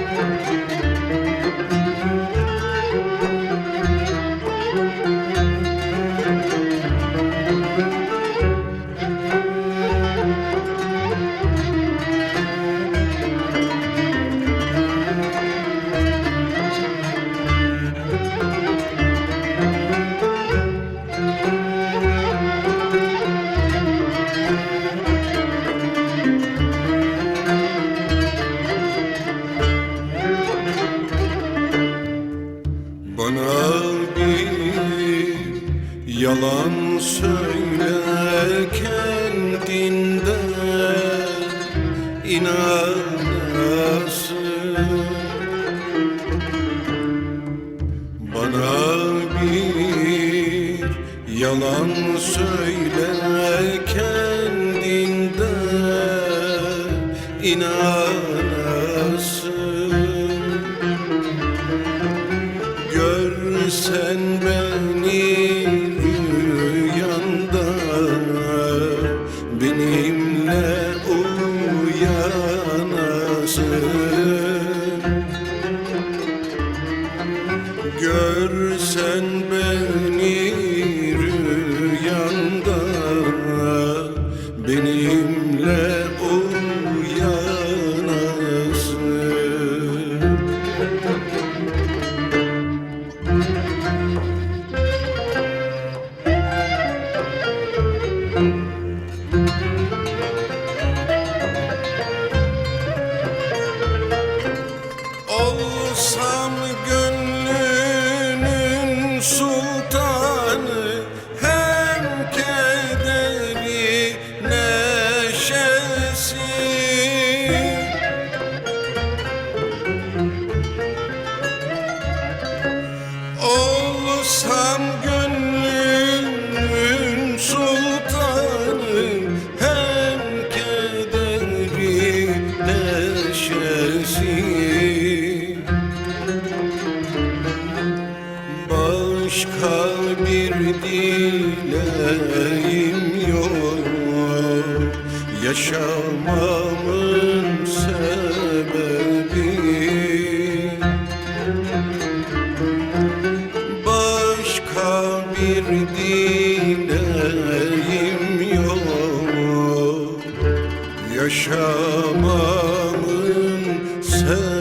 Música bir yalan söyle kendinde inanasın Bana bir yalan söyle kendinde inanasın Görsen beni neşesi Başka bir dileğim yok. Yaşamamın sebebi. Başka bir dileğim yok. Yaşamamın sebebi